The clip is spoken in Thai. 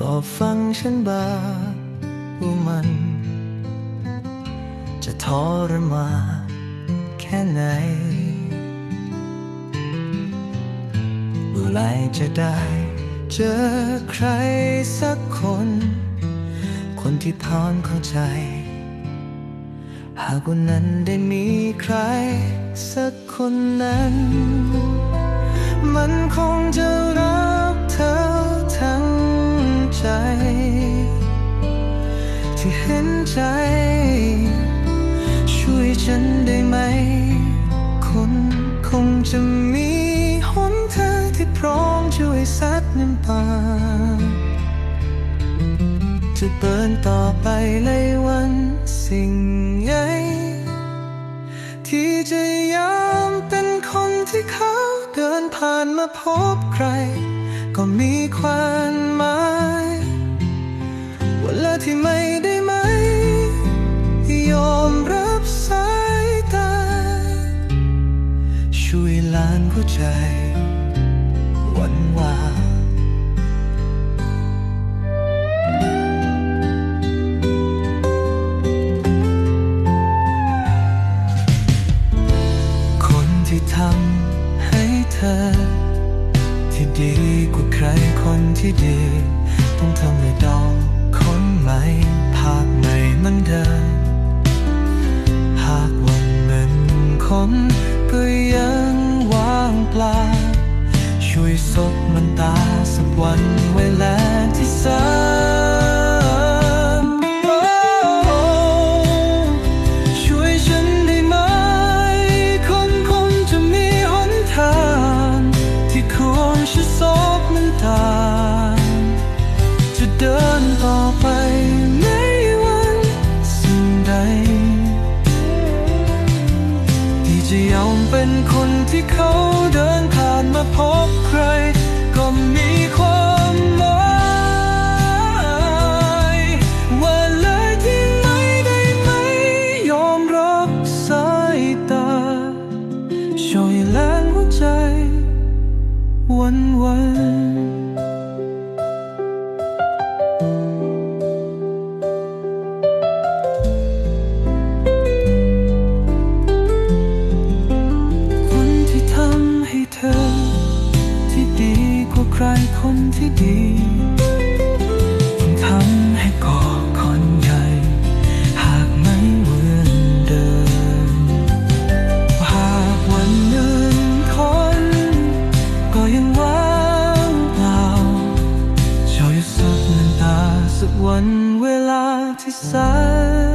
รอฟังฉันบ้างว่ามัน จะทรมานแค่ไหนเมื่อไรจะได้ เจอใครสักคน คนที่พร้อมเข้าใจ หากวันนั้นได้มีใครสักคนนั้น มันคงจะ ที่เห็นใจ ช่วยฉันได้ไหม คนคงจะมีหนเธอที่พร้อมช่วยซัดน้ำตาจะเดินต่อไปเลยวันสิ่งใหญ่ที่จะยอมเป็นคนที่เขาเดินผ่านมาพบใคร ก็มีความหมายเวลาที่ไม่ ดีกว่าใครคนที่ดี ต้องทำให้ดองคนใหม่ภาพไหม่เหมันเดินหากวันนั้นคนก็ยังว่างเปล่าช่วยซบมันตาสักวัน เดินต่อไปในวันสิ่งใด ที่จะยอมเป็นคนที่เขาเดินผ่านมาพบใคร ก็มีความหมายว่าเลยที่ไม่ได้ไหม ยอมรับสายตา ช่วยแลงหัวใจ วันวัน ใครคนที่ดีต้องทำให้ก่อคนใหญ่ หากไม่เหมือนเดิม หากวันหนึ่งคน ก็ยังว่างเปล่าช่วยสุดน้ำตาสักวันเวลาที่สาย